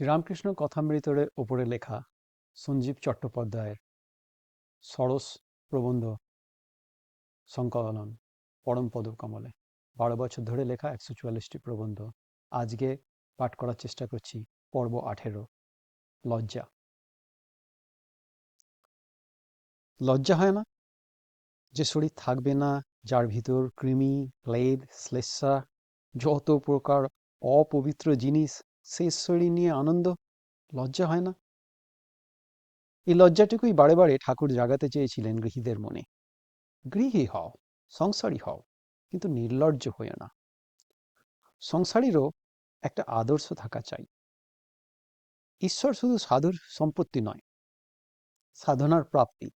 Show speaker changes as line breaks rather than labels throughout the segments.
শ্রীরামকৃষ্ণ কথামৃতরে ওপরে লেখা সঞ্জীব চট্টোপাধ্যায়ের সরস প্রবন্ধ সংকলন পরমপদ কমলে বারো বছর ধরে লেখা একশো চুয়াল্লিশটি প্রবন্ধ। আজকে পাঠ করার চেষ্টা করছি পর্ব আঠেরো। লজ্জা। লজ্জা হয় না? যে শরীর থাকবে না, যার ভিতর কৃমি প্লেগ শ্লেষা যত প্রকার অপবিত্র জিনিস সেই শরীর নিয়ে আনন্দ, লজ্জা হয় না? এই লজ্জাটুকুই বারে বারে ঠাকুর জাগাতে চেয়েছিলেন গৃহীদের মনে। গৃহী হও, সংসারী হও, কিন্তু নির্লজ্জ হইও না। সংসারীরও একটা আদর্শ থাকা চাই। ঈশ্বর শুধু সাধুর সম্পত্তি নয়, সাধনার প্রাপ্তি।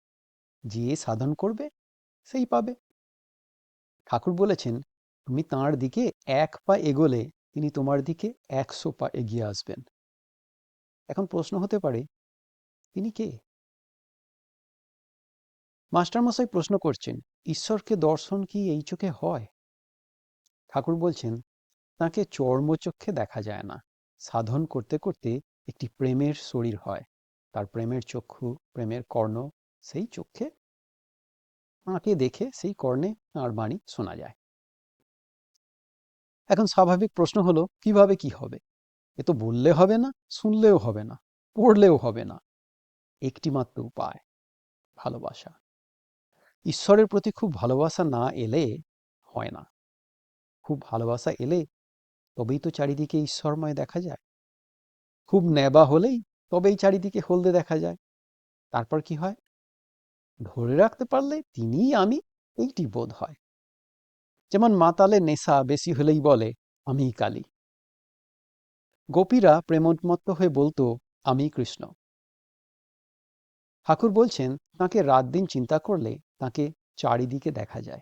যে সাধন করবে, সেই পাবে। ঠাকুর বলেছেন, তুমি তাঁর দিকে এক পা এগোলে তিনি তোমার দিকে একশো পা এগিয়ে আসবেন। এখন প্রশ্ন হতে পারে, তিনি কে? মাস্টারমশাই প্রশ্ন করছেন, ঈশ্বরকে দর্শন কি এই চোখে হয়? ঠাকুর বলছেন, তাকে চর্মচক্ষে দেখা যায় না, সাধন করতে করতে একটি প্রেমের শরীর হয়, তার প্রেমের চক্ষু, প্রেমের কর্ণ, সেই চক্ষে তাঁকে দেখে সেই কর্ণে তাঁর বাণী শোনা যায়। এখন স্বাভাবিক প্রশ্ন হলো, কীভাবে কি হবে? এ তো বললে হবে না, শুনলেও হবে না, পড়লেও হবে না। একটি মাত্র উপায়, ভালোবাসা। ঈশ্বরের প্রতি খুব ভালোবাসা না এলে হয় না। খুব ভালোবাসা এলে তবেই তো চারিদিকে ঈশ্বরময় দেখা যায়। খুব নেবা হলেই তবেই চারিদিকে হলদে দেখা যায়। তারপর কি হয়? ধরে রাখতে পারলে তিনিই আমি, এইটি বোধ হয়। যেমন মাতালে নেশা বেশি হলেই বলে আমি কালী। গোপীরা প্রেমোন্মত্ত হয়ে বলতো আমি কৃষ্ণ। ঠাকুর বলছেন, তাকে রাত দিন চিন্তা করলে তাকে চারিদিকে দেখা যায়।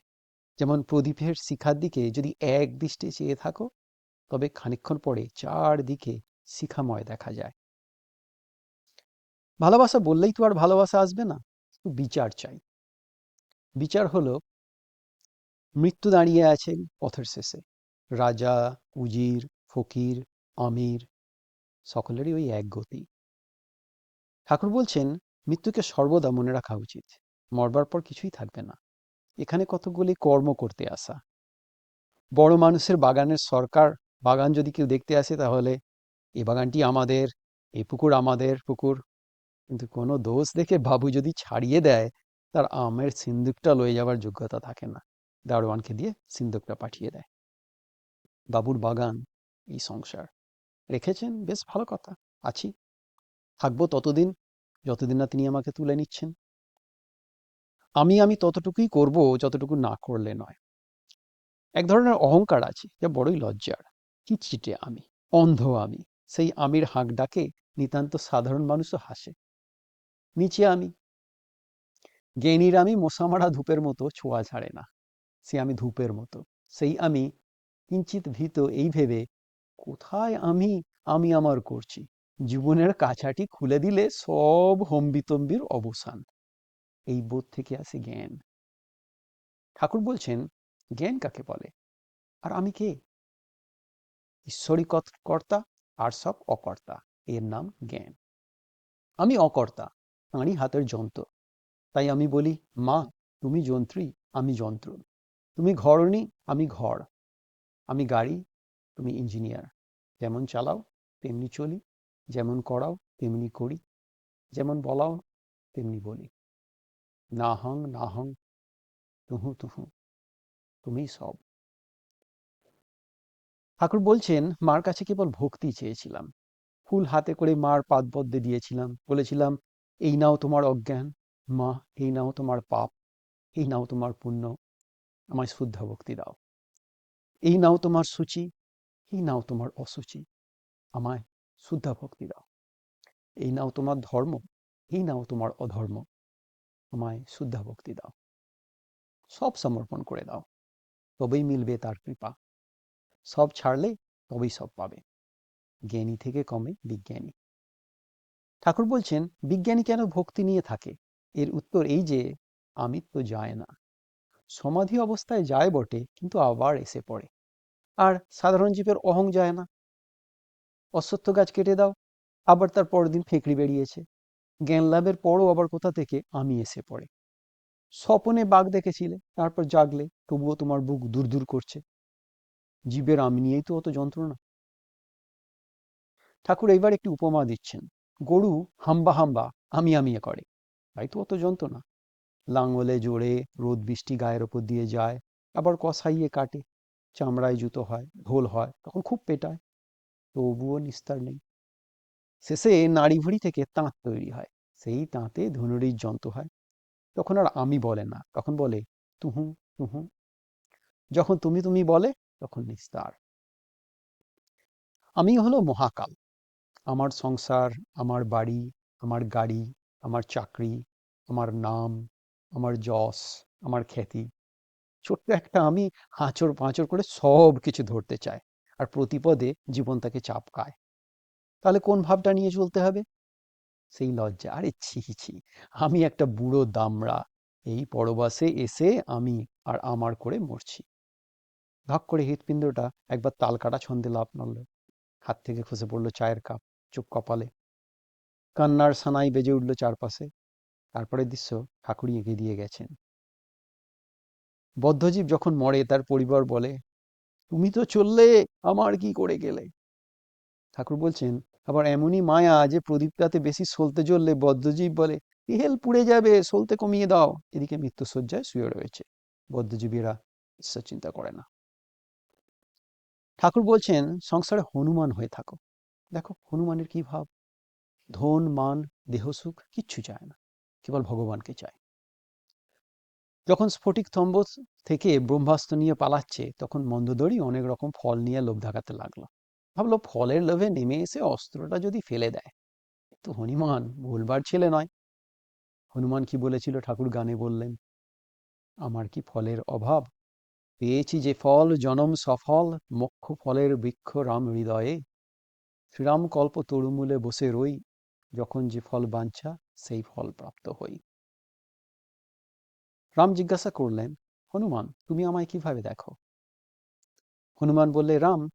যেমন প্রদীপের শিখার দিকে যদি এক দৃষ্টে চেয়ে থাকো, তবে খানিক্ষণ পরে চারদিকে শিখাময় দেখা যায়। ভালোবাসা বললেই তো আর ভালোবাসা আসবে না বিচার চাই। বিচার হলো মৃত্যু দাঁড়িয়ে আছে পথের শেষে। রাজা, উজির, ফকির, আমির, সকলেরই ওই এক গতি। ঠাকুর বলছেন, মৃত্যুকে সর্বদা মনে রাখা উচিত, মরবার পর কিছুই থাকবে না। এখানে কতগুলি কর্ম করতে আসা। বড় মানুষের বাগানের সরকার, বাগান যদি কেউ দেখতে আসে তাহলে, এ বাগানটি আমাদের এই পুকুর আমাদের পুকুর। কিন্তু কোনো দোষ দেখে বাবু যদি ছাড়িয়ে দেয়, তার আমের সিন্দুকটা লয়ে যাওয়ার যোগ্যতা থাকে না। দারোয়ানকে দিয়ে সিন্দুকটা পাঠিয়ে দেয়। বাবুর বাগান এই সংসার। রেখেছেন, বেশ ভালো কথা, আছি। থাকব ততদিন, যতদিন না তিনি আমাকে তুলে নিচ্ছেন। আমি আমি ততটুকুই করব, যতটুকু না করলে নয়। এক ধরনের অহংকার আছে, যা বড়ই লজ্জার। চিটচিটে আমি, অন্ধ আমি, সেই আমির হাঁক ডাকে নিতান্ত সাধারণ মানুষও হাসে। নিচে আমি, জ্ঞানীর আমি মশামারা ধূপের মতো ছোঁয়া ছাড়ে না। সে আমি ধূপের মতো। সেই আমি কিঞ্চিত ভীত এই ভেবে, কোথায় আমি? আমি আমার করছি। জীবনের কাছাটি খুলে দিলে সব হম্বিতম্বির অবসান। এই বোধ থেকে আসে জ্ঞান। ঠাকুর বলছেন, জ্ঞান কাকে বলে? আর আমি কে? ঈশ্বরী কর্তা আর সব অকর্তা, এর নাম জ্ঞান। আমি অকর্তা তাঁরই হাতের যন্ত্র। তাই আমি বলি, মা, তুমি যন্ত্রী, আমি যন্ত্র তুমি ঘরণী, আমি ঘর। আমি গাড়ি, তুমি ইঞ্জিনিয়ার। যেমন চালাও, তেমনি চলি। যেমন করাও, তেমনি করি। যেমন বলাও, তেমনি বলি। না হং না হং, তুহু তুহু তুমি সব। ঠাকুর বলছেন, মার কাছে কেবল ভক্তি চেয়েছিলাম। ফুল হাতে করে মার পাদ পাদপদ্মে দিয়েছিলাম। বলেছিলাম, এই নাও তোমার অজ্ঞান। মা, এই নাও তোমার পাপ। এই নাও তোমার পুণ্য। আমায় শুদ্ধ ভক্তি দাও। এই নাও তোমার সূচি, এই নাও তোমার অসুচি, আমায় শুদ্ধ ভক্তি দাও। এই নাও তোমার ধর্ম, এই নাও তোমার অধর্ম, আমায় শুদ্ধ ভক্তি দাও। সব সমর্পণ করে দাও, তবেই মিলবে তার কৃপা। সব ছাড়লে তবেই সব পাবে, জ্ঞানী থেকে কমে বিজ্ঞানী। ঠাকুর বলছেন, বিজ্ঞানী কেন ভক্তি নিয়ে থাকে? এর উত্তর এই যে, আমি তো যায় না। সমাধি অবস্থায় যায় বটে, কিন্তু আবার এসে পড়ে। আর সাধারণ জীবের অহং যায় না। অশ্বত্থ গাছ কেটে দাও, আবার তার পরের দিন ফেকড়ি বেরিয়েছে। জ্ঞান লাভের পরও আবার কোথা থেকে আমি এসে পড়ে। স্বপনে বাঘ দেখেছিলে, তারপর জাগলে, তবুও তোমার বুক দূর দূর করছে। জীবের আমি নিয়েই তো অত যন্ত্রণা। ঠাকুর এইবার একটি উপমা দিচ্ছেন, গরু হাম্বা হাম্বা, আমি আমিয়ে করে। তাই তো অত যন্ত্রণা। লাঙলে জোরে রোদ বৃষ্টি গায়ের ওপর দিয়ে যায়, আবার কষাইয়ে কাটে, চামড়ায় জুতো হয়, ঢোল হয়, তখন খুব পেটায়, তবুও নিস্তার নেই। শেষে নাড়ি ভুড়ি থেকে তাঁত তৈরি হয়, সেই তাঁতে ধনুরির যন্ত্র হয়। তখন আর আমি বলে না, তখন বলে, তুহু তুহু। যখন তুমি তুমি বলে, তখন নিস্তার। আমি হলো মহাকাল। আমার সংসার, আমার বাড়ি, আমার গাড়ি, আমার চাকরি, আমার নাম আমার যশ, আমার খ্যাতি। ছোট্ট একটা আমি হাঁচর পাঁচর করে সব কিছু ধরতে চায় আর প্রতিপদে জীবন তাকে চাপকায় তাহলে কোন ভাবটা নিয়ে চলতে হবে? সেই লজ্জা। আরে ছি ছি, আমি একটা বুড়ো দামড়া। এই পরবাসে এসে আমি আর আমার করে মরছি। ধক করে হৃৎপিণ্ডটা একবার তাল কাটা ছন্দে লাভ মারল। হাত থেকে খসে পড়ল চায়ের কাপ চোখ কপালে। কান্নার সানাই বেজে উঠল চারপাশে। তারপরে দৃশ্য ঠাকুরই এঁকে দিয়ে গেছেন। বদ্ধজীব যখন মরে, তার পরিবার বলে, তুমি তো চললে, আমার কি করে গেলে? ঠাকুর বলছেন, আবার এমনই মায়া যে প্রদীপটাতে বেশি সলতে জ্বললে বদ্ধজীব বলে তেল পুড়ে যাবে, সলতে কমিয়ে দাও। এদিকে মৃত্যুসজ্জায় শুয়ে রয়েছে। বদ্ধজীবীরা ঈশ্বর চিন্তা করে না। ঠাকুর বলছেন, সংসারে হনুমান হয়ে থাকো। দেখো, হনুমানের কি ভাব? ধন, মান, দেহ, সুখ, কিচ্ছু চায় না। কেবল ভগবানকে চায়। যখন স্ফটিক স্তম্ভ থেকে ব্রহ্মাস্ত্র নিয়ে পালাচ্ছে, তখন মন্দোদরি অনেক রকম ফল নিয়ে লোভ দেখাতে লাগল। ভাবলো ফলের লোভে নেমে এসে অস্ত্রটা যদি ফেলে দেয়। তো হনুমান ভুলবার ছেলে নয়। হনুমান কি বলেছিল? ঠাকুর গানে বললেন, আমার কি ফলের অভাব? পেয়েছি যে ফল, জনম সফল, মোক্ষ ফলের বৃক্ষ রাম হৃদয়ে। শ্রীরাম কল্প তরুমূলে বসে রই, যখন যে ফল বাঞ্ছা সেই ফল প্রাপ্ত হই। রাম জিজ্ঞাসা করলেন, হনুমান, তুমি আমায় কীভাবে দেখো? হনুমান বললে, রাম,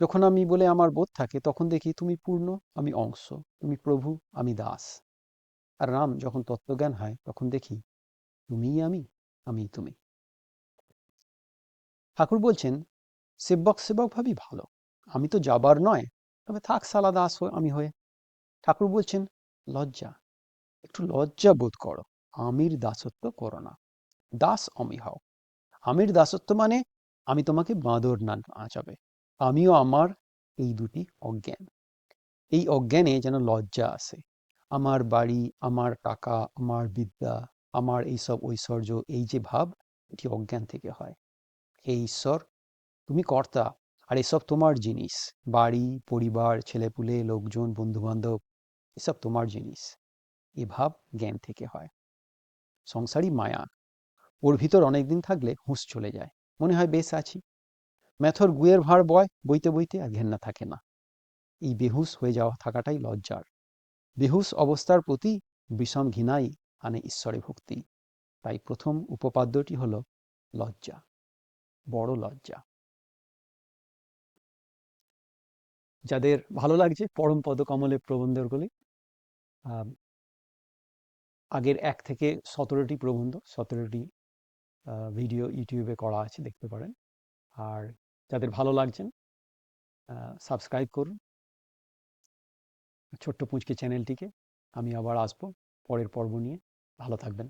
যখন আমি বলে আমার বোধ থাকে, তখন দেখি তুমি পূর্ণ, আমি অংশ, তুমি প্রভু, আমি দাস। আর রাম যখন তত্ত্বজ্ঞান হয়, তখন দেখি, তুমিই আমি আমি তুমি। ঠাকুর বলছেন, সেবক সেবক ভাবি ভালো, আমি তো যাবার নয়, তবে থাক সালা দাস আমি হয়ে। ঠাকুর বলছেন, লজ্জা একটু লজ্জা বোধ করো। আমির দাসত্ব করো না। দাস অমি হও। আমির দাসত্ব মানে আমি তোমাকে বাঁদর না আঁচাবে। আমিও আমার এই দুটি অজ্ঞান। এই অজ্ঞানে যেন লজ্জা আসে। আমার বাড়ি, আমার টাকা, আমার বিদ্যা, আমার এইসব ঐশ্বর্য, এই যে ভাব, এটি অজ্ঞান থেকে হয়। হে ঈশ্বর, তুমি কর্তা, আর এসব তোমার জিনিস। বাড়ি, পরিবার, ছেলেপুলে, লোকজন, বন্ধুবান্ধব, এসব তোমার জিনিস। এ ভাব জ্ঞান থেকে হয়। সংসারই মায়া। ওর ভিতর অনেকদিন থাকলে হুঁশ চলে যায়। মনে হয়, বেশ আছি। ম্যাথর গুয়ের ভার বয় বইতে বইতে আর ঘেন্না থাকে না। এই বেহুশ হয়ে যাওয়া থাকাটাই লজ্জার। বেহুশ অবস্থার প্রতি বিষম ঘৃণাই আনে ঈশ্বরে ভক্তি। তাই প্রথম উপপাদ্যটি হল লজ্জা, বড় লজ্জা। যাদের ভালো লাগছে, পরম পদকমলে প্রবন্ধগুলি আগের এক থেকে সতেরোটি প্রবন্ধ, সতেরোটি ভিডিও ইউটিউবে করা আছে, দেখতে পারেন। আর যাদের ভালো লাগছেন সাবস্ক্রাইব করুন। ছোট্ট পুঁচকে চ্যানেলটিকে। আমি আবার আসব পরের পর্ব নিয়ে। ভালো থাকবেন।